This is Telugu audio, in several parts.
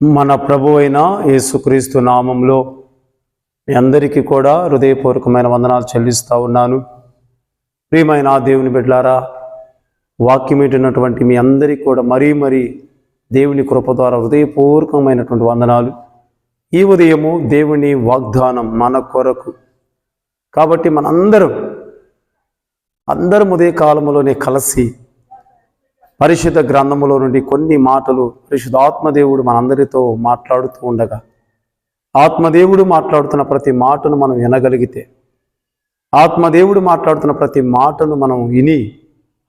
మన ప్రభు అయిన యేసుక్రీస్తు నామంలో మీ అందరికీ కూడా హృదయపూర్వకమైన వందనాలు చెల్లిస్తూ ఉన్నాను. ప్రియమైన దేవుని బిడ్లారా వాక్యం ఏంటినటువంటి మీ అందరికీ కూడా మరీ మరీ దేవుని కృప ద్వారా హృదయపూర్వకమైనటువంటి వందనాలు. ఈ ఉదయము దేవుని వాగ్దానం మన కొరకు. కాబట్టి మనందరం అందరం ఉదయ కాలంలోనే కలిసి పరిశుద్ధ గ్రంథములో నుండి కొన్ని మాటలు పరిశుద్ధ ఆత్మదేవుడు మనందరితో మాట్లాడుతూ ఉండగా ఆత్మదేవుడు మాట్లాడుతున్న ప్రతి మాటను మనం వినగలిగితే ఆత్మదేవుడు మాట్లాడుతున్న ప్రతి మాటను మనం విని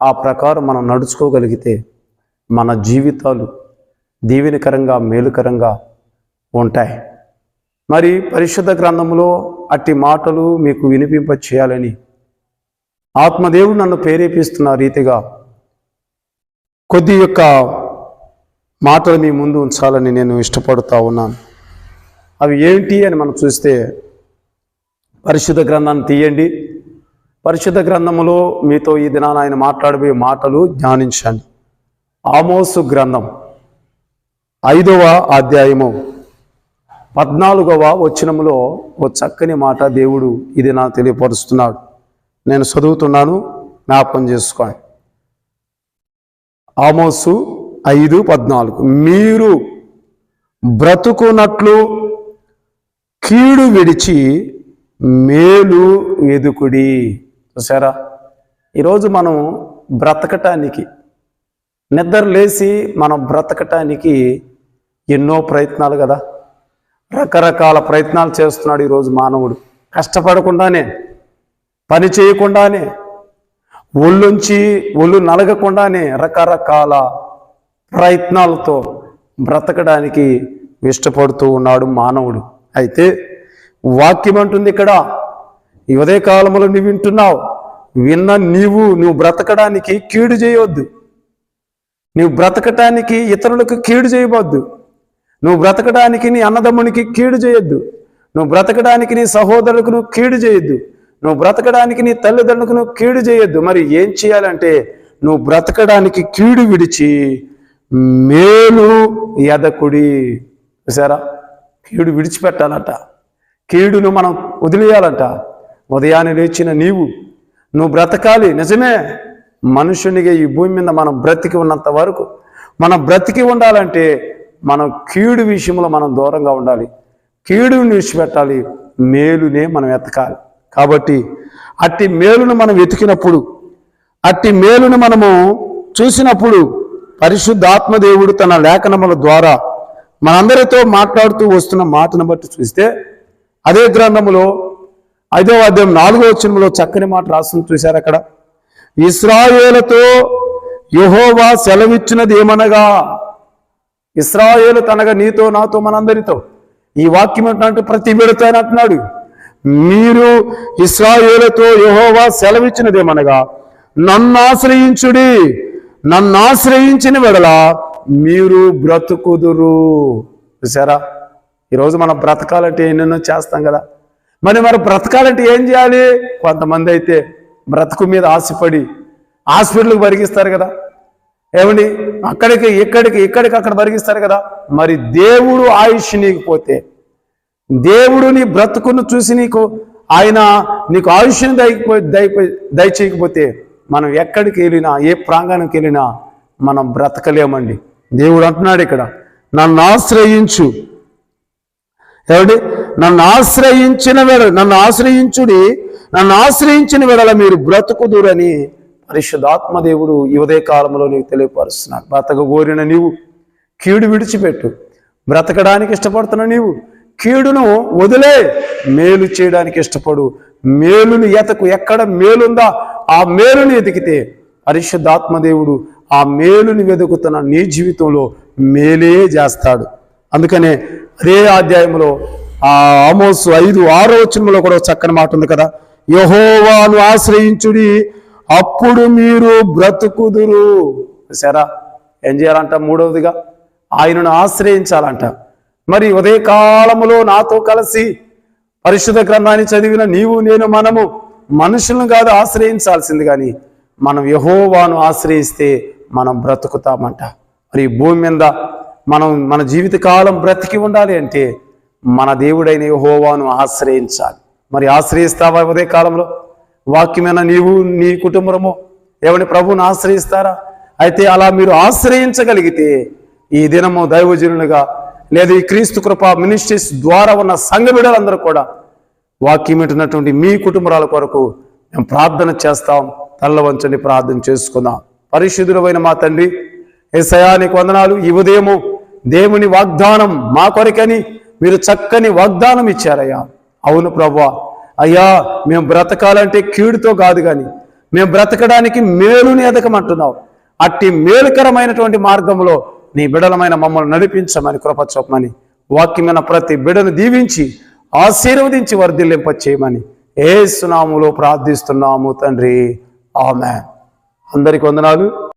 ఆ ప్రకారం మనం నడుచుకోగలిగితే మన జీవితాలు దీవెనకరంగా మేలుకరంగా ఉంటాయి. మరి పరిశుద్ధ గ్రంథంలో అట్టి మాటలు మీకు వినిపింప చేయాలని ఆత్మదేవుడు నన్ను ప్రేరేపిస్తున్న రీతిగా కొద్ది యొక్క మాటలు మీ ముందు ఉంచాలని నేను ఇష్టపడుతూ ఉన్నాను. అవి ఏంటి అని మనం చూస్తే పరిశుద్ధ గ్రంథాన్ని తీయండి. పరిశుద్ధ గ్రంథములో మీతో ఈ దినాన ఆయన మాట్లాడబోయే మాటలు ధ్యానించండి. ఆమోసు గ్రంథం ఐదవ అధ్యాయము పద్నాలుగవ వచనములో ఓ చక్కని మాట దేవుడు ఇది నా తెలియపరుస్తున్నాడు. నేను చదువుతున్నాను జ్ఞాపకం చేసుకోండి. ఆమోసు ఐదు పద్నాలుగు. మీరు బ్రతుకున్నట్లు కీడు విడిచి మేలు ఎదుకుడి. చూసారా ఈరోజు మనం బ్రతకటానికి నిద్ర లేచి మనం బ్రతకటానికి ఎన్నో ప్రయత్నాలు కదా. రకరకాల ప్రయత్నాలు చేస్తున్నాడు ఈరోజు మానవుడు. కష్టపడకుండానే పని చేయకుండానే ఒళ్ళుంచి ఒళ్ళు నలగకుండానే రకరకాల ప్రయత్నాలతో బ్రతకడానికి ఇష్టపడుతూ ఉన్నాడు మానవుడు. అయితే వాక్యం అంటుంది ఇక్కడ ఈ ఉదయ కాలంలో నువ్వు వింటున్నావు విన్న నీవు నువ్వు బ్రతకడానికి కీడు చేయవద్దు నువ్వు బ్రతకటానికి ఇతరులకు కీడు చేయవద్దు. నువ్వు బ్రతకడానికి నీ అన్నదమ్మునికి కీడు చేయొద్దు. నువ్వు బ్రతకడానికి నీ సహోదరులకు నువ్వు కీడు చేయొద్దు. నువ్వు బ్రతకడానికి నీ తల్లిదండ్రులకు నువ్వు కీడు చేయొద్దు. మరి ఏం చేయాలంటే నువ్వు బ్రతకడానికి కీడు విడిచి మేలు ఎదకుడి చూసారా? కీడు విడిచిపెట్టాలంట. కీడును మనం వదిలేయాలంట. ఉదయాన్నే లేచిన నీవు నువ్వు బ్రతకాలి. నిజమే మనుషునిగా ఈ భూమి మీద మనం బ్రతికి ఉన్నంత వరకు మనం బ్రతికి ఉండాలంటే మనం కీడు విషయంలో మనం దూరంగా ఉండాలి. కీడుని విడిచిపెట్టాలి. మేలునే మనం ఎతకాలి. కాబట్టి అట్టి మేలును మనం వెతికినప్పుడు అట్టి మేలును మనము చూసినప్పుడు పరిశుద్ధాత్మదేవుడు తన లేఖనముల ద్వారా మనందరితో మాట్లాడుతూ వస్తున్న మాటను బట్టి చూస్తే అదే గ్రంథములో ఐదో అధ్యాయం నాలుగో వచనంలో చక్కని మాట రాస్తుంది చూశారు అక్కడ? ఇస్రాయేలతో యహోవా సెలవిచ్చినది ఏమనగా? ఇస్రాయేలు తనగా నీతో నాతో మనందరితో. ఈ వాక్యం ఏంటంటే ప్రతి విడతాయని అంటున్నాడు. మీరు ఇస్రాయేలతో యహోవా సెలవిచ్చినదేమనగా నన్ను ఆశ్రయించుడి నన్ను ఆశ్రయించిన వెడల మీరు బ్రతుకుదురు. చూసారా ఈరోజు మనం బ్రతకాలంటే ఎన్నెన్నో చేస్తాం కదా. మరి మరి బ్రతకాలంటే ఏం చేయాలి? కొంతమంది అయితే బ్రతుకు మీద ఆశపడి హాస్పిటల్కి పరిగిస్తారు కదా. ఏమండి? అక్కడికి ఇక్కడికి ఇక్కడికి అక్కడ పరిగిస్తారు కదా. మరి దేవుడు ఆయుష్ నీకు పోతే దేవుడు నీ బ్రతుకును చూసి నీకు ఆయన నీకు ఆయుష్ని దయపో దయపో దయచేయకపోతే మనం ఎక్కడికి వెళ్ళినా ఏ ప్రాంగణంకి వెళ్ళినా మనం బ్రతకలేమండి. దేవుడు అంటున్నాడు ఇక్కడ నన్ను ఆశ్రయించు. ఏమండి నన్ను ఆశ్రయించిన వెడ నన్ను ఆశ్రయించుడి నన్ను ఆశ్రయించిన వెడల మీరు బ్రతుకుదురని పరిశుద్ధాత్మదేవుడు ఈ ఉదయ కాలంలో నీకు తెలియపరుస్తున్నాడు. బ్రతక కోరిన నీవు కీడు విడిచిపెట్టు. బ్రతకడానికి ఇష్టపడుతున్న నీవు కీడును వదిలే. మేలు చేయడానికి ఇష్టపడు. మేలుని ఎతకు ఎక్కడ మేలుందా? ఆ మేలుని ఎతికితే పరిశుద్ధాత్మదేవుడు ఆ మేలుని వెతుకుతున్న నీ జీవితంలో మేలే చేస్తాడు. అందుకనే అదే అధ్యాయంలో ఆ ఆమోసు ఐదు ఆరో వచనంలో కూడా చక్కని మాట ఉంది కదా. యహోవాను ఆశ్రయించుడి అప్పుడు మీరు బ్రతుకుదురు. సరా ఏం చేయాలంట? మూడవదిగా ఆయనను ఆశ్రయించాలంట. మరి ఉదయ కాలములో నాతో కలిసి పరిశుద్ధ గ్రంథాన్ని చదివిన నీవు నేను మనము మనుషులను కాదు ఆశ్రయించాల్సింది కానీ మనం యహోవాను ఆశ్రయిస్తే మనం బ్రతుకుతామంట. మరి భూమి మీద మనం మన జీవితకాలం బ్రతికి ఉండాలి అంటే మన దేవుడైన యహోవాను ఆశ్రయించాలి. మరి ఆశ్రయిస్తావా ఉదయ కాలంలో వాక్యమైన నీవు నీ కుటుంబము ఎవరి ప్రభువుని ఆశ్రయిస్తారా? అయితే అలా మీరు ఆశ్రయించగలిగితే ఈ దినము దైవజనులుగా లేదా ఈ క్రీస్తు కృప మినిస్ట్రీస్ ద్వారా ఉన్న సంఘ బిడ్డలందరూ కూడా వాక్యం వింటున్నటువంటి మీ కుటుంబాల కొరకు మేము ప్రార్థన చేస్తాం. తల్లవంచని ప్రార్థన చేసుకుందాం. పరిశుద్ధులమైన మా తండ్రి ఏసయానికి వందనాలు. ఈ ఉదయము దేవుని వాగ్దానం మా కొరకని మీరు చక్కని వాగ్దానం ఇచ్చారయ్యా. అవును ప్రభా. అయ్యా మేము బ్రతకాలంటే కీడుతో కాదు కానీ మేము బ్రతకడానికి మేలుని ఎదకమంటున్నావు. అట్టి మేలుకరమైనటువంటి మార్గంలో నీ బిడలమైన మమ్మల్ని నడిపించమని కృప చూపమని వాక్యమైన ప్రతి బిడను దీవించి ఆశీర్వదించి వర్ధిల్లింప చేయమని ఏ సునాములో ప్రార్థిస్తున్నాము తండ్రి. ఆమె అందరికి వందనాలు.